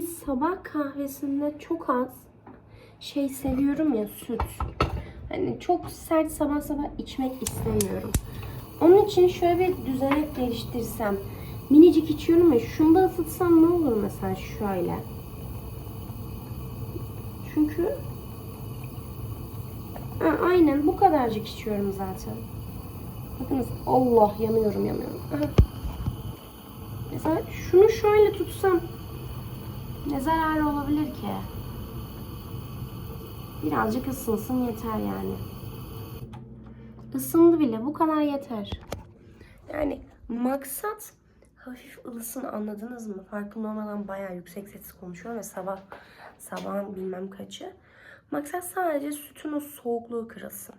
sabah kahvesinde çok az şey seviyorum ya süt. Hani çok sert sabah sabah içmek istemiyorum. Onun için şöyle bir düzenek geliştirsem. Minicik içiyorum ya şunu da ısıtsam ne olur mesela şöyle. Çünkü Ha, aynen bu kadarcık içiyorum zaten. Bakınız Allah yanıyorum yanıyorum. Aha. Mesela şunu şöyle tutsam ne zararı olabilir ki? Birazcık ısınsın yeter yani. Isındı bile bu kadar yeter. Yani maksat hafif ılısın anladınız mı? Farkında olmadan bayağı yüksek sesli konuşuyorum ve sabah sabahın bilmem kaçı. Maksat sadece sütün o soğukluğu kırılsın.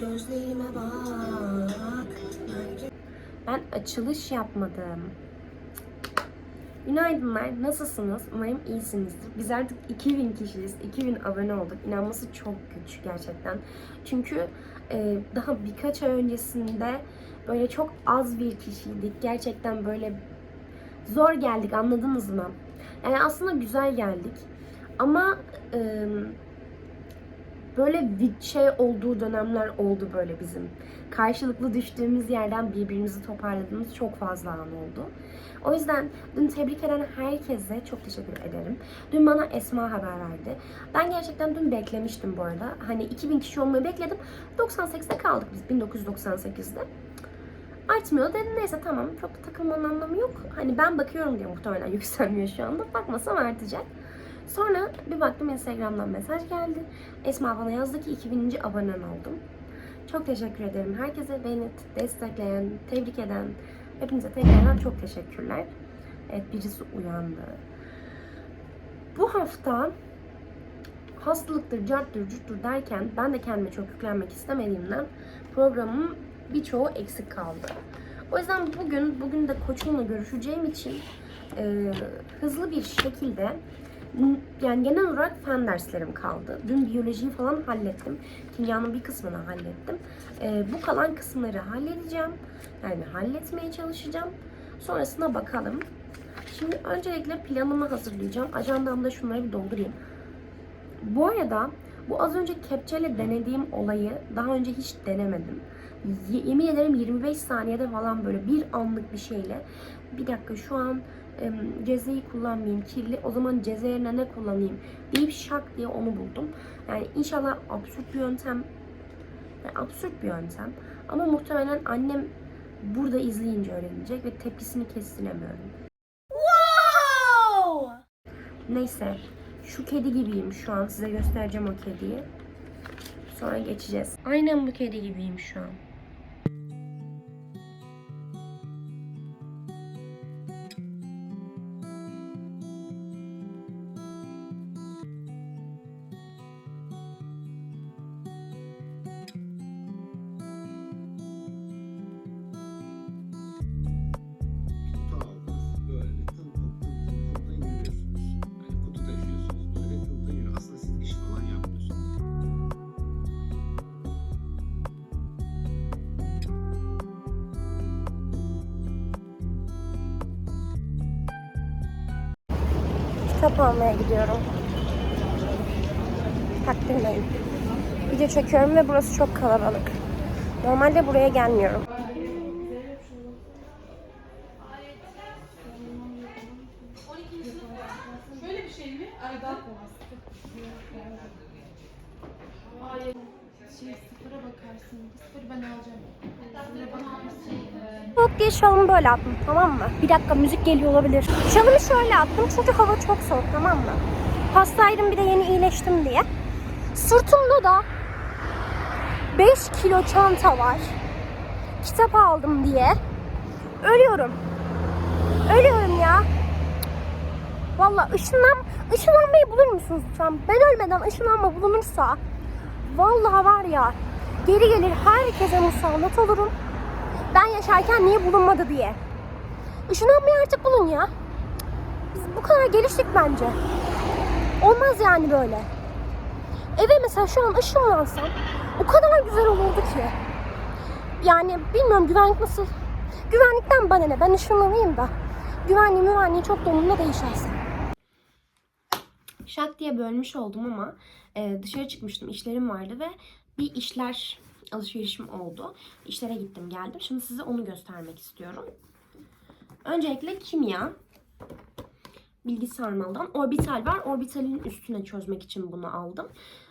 Gözlerime bak. Ben açılış yapmadım. Günaydınlar. Nasılsınız? Umarım iyisinizdir. Biz artık 2000 kişiyiz. 2000 abone olduk. İnanması çok güç gerçekten. Çünkü e, daha birkaç ay öncesinde böyle çok az bir kişiydik. Gerçekten böyle zor geldik anladınız mı? Yani aslında güzel geldik. Ama e, böyle bir şey olduğu dönemler oldu böyle bizim. Karşılıklı düştüğümüz yerden birbirimizi toparladığımız çok fazla an oldu. O yüzden dün tebrik eden herkese çok teşekkür ederim. Dün bana Esma haber verdi. Ben gerçekten dün beklemiştim bu arada. Hani 2000 kişi olmayı bekledim. 98'de kaldık biz 1998'de. Artmıyor dedim neyse tamam çok takılmanın anlamı yok. Hani ben bakıyorum diye muhtemelen yükselmiyor şu anda. Bakmasam artacak. Sonra bir baktım Instagram'dan mesaj geldi. Esma bana yazdı ki 2000. abonen oldum. Çok teşekkür ederim. Herkese beni destekleyen, tebrik eden, hepinize tekrardan çok teşekkürler. Evet birisi uyandı. Bu hafta hastalıktır, carttır, curttur derken ben de kendime çok yüklenmek istemediğimden programım birçoğu eksik kaldı. O yüzden bugün, bugün de koçumla görüşeceğim için e, hızlı bir şekilde yani genel olarak fen derslerim kaldı. Dün biyolojiyi falan hallettim. Kimyanın bir kısmını hallettim. E, bu kalan kısımları halledeceğim. Yani halletmeye çalışacağım. Sonrasına bakalım. Şimdi öncelikle planımı hazırlayacağım. Ajandamda şunları bir doldurayım. Bu arada bu az önce kepçeyle denediğim olayı daha önce hiç denemedim. Ye- yemin ederim 25 saniyede falan böyle bir anlık bir şeyle bir dakika şu an em, cezeyi kullanmayayım kirli o zaman ceze yerine ne kullanayım deyip şak diye onu buldum. Yani inşallah absürt bir yöntem yani absürt bir yöntem ama muhtemelen annem burada izleyince öğrenecek ve tepkisini kestiremiyorum. Neyse şu kedi gibiyim şu an size göstereceğim o kediyi. Sonra geçeceğiz. Aynen bu kedi gibiyim şu an. Kitap almaya gidiyorum. Takdirmeyim. Video çekiyorum ve burası çok kalabalık. Normalde buraya gelmiyorum. Böyle bir şey mi? Arada. Şey sıfıra bakarsın. Ben alacağım. Sıfıra bakarsın. Böyle attım tamam mı? Bir dakika müzik geliyor olabilir. Şalımı şöyle attım çünkü hava çok soğuk tamam mı? Hastaydım bir de yeni iyileştim diye. Sırtımda da 5 kilo çanta var. Kitap aldım diye. Ölüyorum. Ölüyorum ya. Valla ışınlan, ışınlanmayı bulur musunuz lütfen? Ben ölmeden ışınlanma bulunursa vallahi var ya geri gelir herkese musallat olurum. Ben yaşarken niye bulunmadı diye. Işınlanmayı artık bulun ya. Biz bu kadar geliştik bence. Olmaz yani böyle. Eve mesela şu an ışınlansam o kadar güzel olurdu ki. Yani bilmiyorum güvenlik nasıl. Güvenlikten bana ne ben ışınlanayım da. Güvenliği müvenliği çok da değil şahsen. Şak diye bölmüş oldum ama e, dışarı çıkmıştım. işlerim vardı ve bir işler alışverişim oldu. İşlere gittim geldim. Şimdi size onu göstermek istiyorum. Öncelikle kimya. Bilgi sarmaldan. Orbital var. Orbitalin üstüne çözmek için bunu aldım.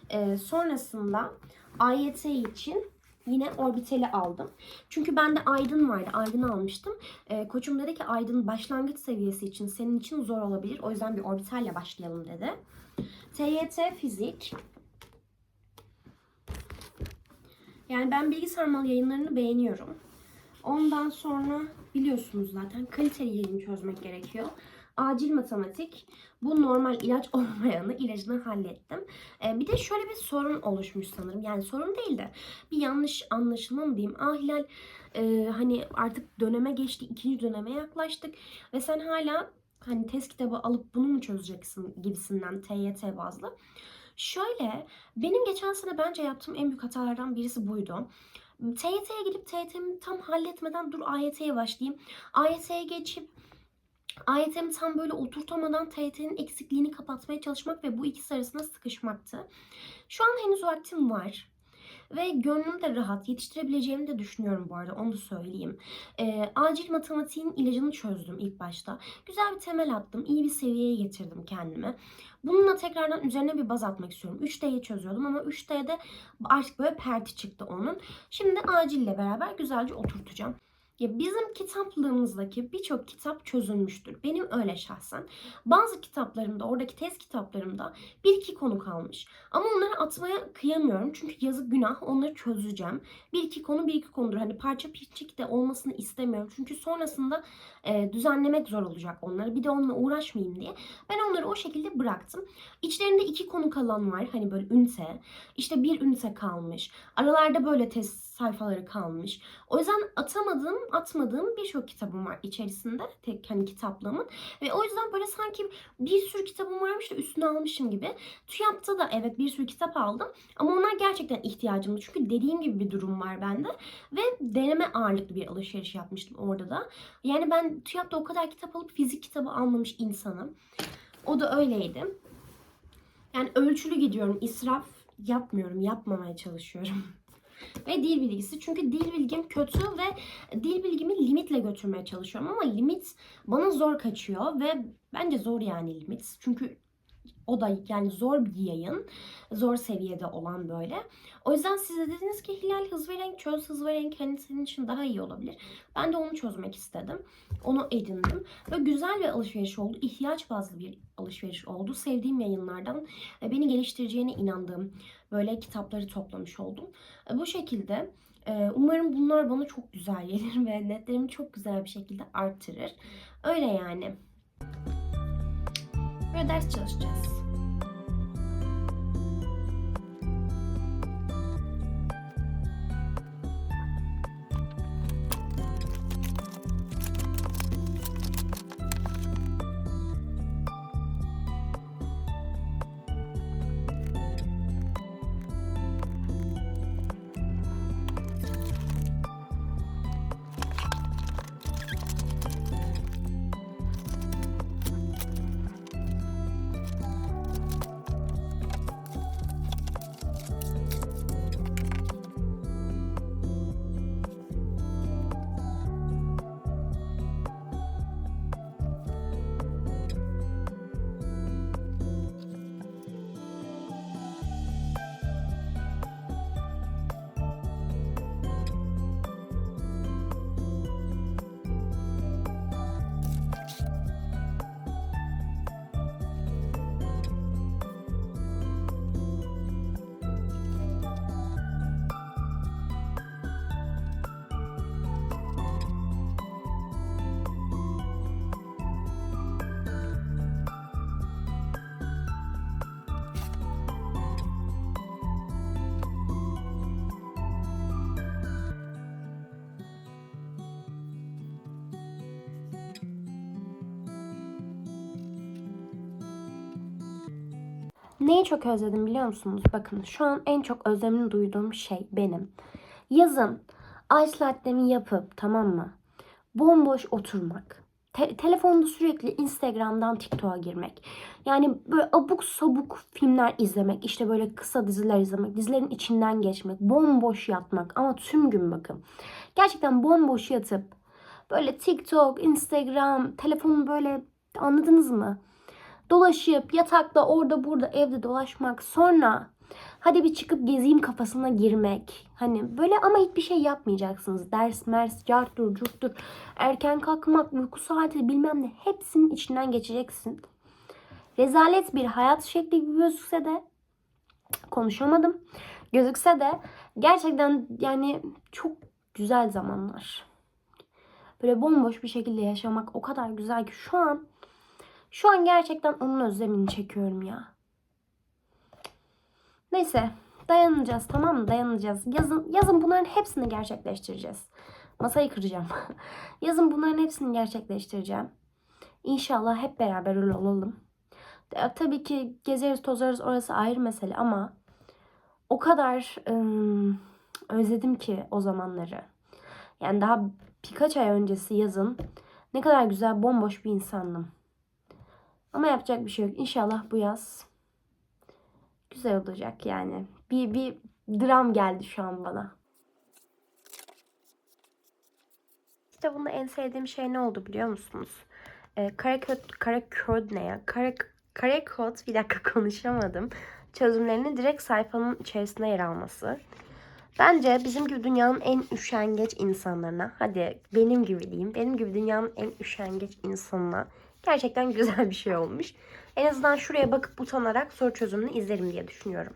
E, sonrasında AYT için yine orbitali aldım. Çünkü bende aydın vardı. Aydın almıştım. E, koçum dedi ki aydın başlangıç seviyesi için senin için zor olabilir. O yüzden bir orbitalle başlayalım dedi. TYT fizik. Yani ben bilgi sarmal yayınlarını beğeniyorum. Ondan sonra biliyorsunuz zaten kaliteli yayın çözmek gerekiyor. Acil matematik. Bu normal ilaç olmayanı ilacını hallettim. Ee, bir de şöyle bir sorun oluşmuş sanırım. Yani sorun değil de bir yanlış anlaşılma mı diyeyim. Ah Hilal e, hani artık döneme geçti. ikinci döneme yaklaştık. Ve sen hala hani test kitabı alıp bunu mu çözeceksin gibisinden TYT bazlı. Şöyle benim geçen sene bence yaptığım en büyük hatalardan birisi buydu. TYT'ye gidip TYT'mi tam halletmeden dur AYT'ye başlayayım. AYT'ye geçip AYT'mi tam böyle oturtamadan TYT'nin eksikliğini kapatmaya çalışmak ve bu ikisi arasında sıkışmaktı. Şu an henüz vaktim var. Ve gönlüm de rahat. Yetiştirebileceğimi de düşünüyorum bu arada. Onu da söyleyeyim. Ee, acil matematiğin ilacını çözdüm ilk başta. Güzel bir temel attım. iyi bir seviyeye getirdim kendimi. Bununla tekrardan üzerine bir baz atmak istiyorum. 3D'yi çözüyordum ama 3D'de artık böyle perti çıktı onun. Şimdi acille beraber güzelce oturtacağım. Ya bizim kitaplığımızdaki birçok kitap çözülmüştür. Benim öyle şahsen. Bazı kitaplarımda, oradaki test kitaplarımda bir iki konu kalmış. Ama onları atmaya kıyamıyorum. Çünkü yazık günah onları çözeceğim. Bir iki konu bir iki konudur. Hani parça pinçik de olmasını istemiyorum. Çünkü sonrasında e, düzenlemek zor olacak onları. Bir de onunla uğraşmayayım diye. Ben onları o şekilde bıraktım. İçlerinde iki konu kalan var. Hani böyle ünite. İşte bir ünite kalmış. Aralarda böyle test sayfaları kalmış. O yüzden atamadığım, atmadığım birçok kitabım var içerisinde. Tek hani kitaplığımın. Ve o yüzden böyle sanki bir sürü kitabım varmış da üstüne almışım gibi. TÜYAP'ta da evet bir sürü kitap aldım. Ama onlar gerçekten ihtiyacımdı. Çünkü dediğim gibi bir durum var bende. Ve deneme ağırlıklı bir alışveriş yapmıştım orada da. Yani ben TÜYAP'ta o kadar kitap alıp fizik kitabı almamış insanım. O da öyleydi. Yani ölçülü gidiyorum. israf yapmıyorum. Yapmamaya çalışıyorum. ve dil bilgisi. Çünkü dil bilgim kötü ve dil bilgimi limitle götürmeye çalışıyorum ama limit bana zor kaçıyor ve bence zor yani limit. Çünkü o da yani zor bir yayın. Zor seviyede olan böyle. O yüzden siz de dediniz ki Hilal hız ve renk çöz. Hız ve renk hani senin için daha iyi olabilir. Ben de onu çözmek istedim. Onu edindim. Ve güzel bir alışveriş oldu. İhtiyaç bazlı bir alışveriş oldu. Sevdiğim yayınlardan beni geliştireceğine inandığım böyle kitapları toplamış oldum. E, Bu şekilde e, umarım bunlar bana çok güzel gelir ve netlerimi çok güzel bir şekilde arttırır. Öyle yani. Böyle ders çalışacağız. Neyi çok özledim biliyor musunuz? Bakın şu an en çok özlemini duyduğum şey benim. Yazın ice latte'mi yapıp tamam mı? Bomboş oturmak. te- telefonda sürekli Instagram'dan TikTok'a girmek. Yani böyle abuk sabuk filmler izlemek, işte böyle kısa diziler izlemek, dizilerin içinden geçmek, bomboş yatmak ama tüm gün bakın. Gerçekten bomboş yatıp böyle TikTok, Instagram, telefonu böyle anladınız mı? Dolaşıp yatakta orada burada evde dolaşmak sonra hadi bir çıkıp gezeyim kafasına girmek. Hani böyle ama hiçbir şey yapmayacaksınız. Ders, mers, carttur, curttur, erken kalkmak, uyku saati bilmem ne hepsinin içinden geçeceksin. Rezalet bir hayat şekli gibi gözükse de konuşamadım. Gözükse de gerçekten yani çok güzel zamanlar. Böyle bomboş bir şekilde yaşamak o kadar güzel ki şu an şu an gerçekten onun özlemini çekiyorum ya. Neyse dayanacağız tamam mı? Dayanacağız. Yazın, yazın bunların hepsini gerçekleştireceğiz. Masayı kıracağım. yazın bunların hepsini gerçekleştireceğim. İnşallah hep beraber öyle olalım. E, Tabii ki gezeriz tozarız orası ayrı mesele ama o kadar ım, özledim ki o zamanları. Yani daha birkaç ay öncesi yazın ne kadar güzel bomboş bir insandım. Ama yapacak bir şey yok. İnşallah bu yaz güzel olacak yani. Bir, bir dram geldi şu an bana. İşte bunda en sevdiğim şey ne oldu biliyor musunuz? Ee, kare kod, kare kod ne ya? Kare, kare kod bir dakika konuşamadım. Çözümlerini direkt sayfanın içerisine yer alması. Bence bizim gibi dünyanın en üşengeç insanlarına, hadi benim gibi diyeyim, benim gibi dünyanın en üşengeç insanına Gerçekten güzel bir şey olmuş. En azından şuraya bakıp utanarak soru çözümünü izlerim diye düşünüyorum.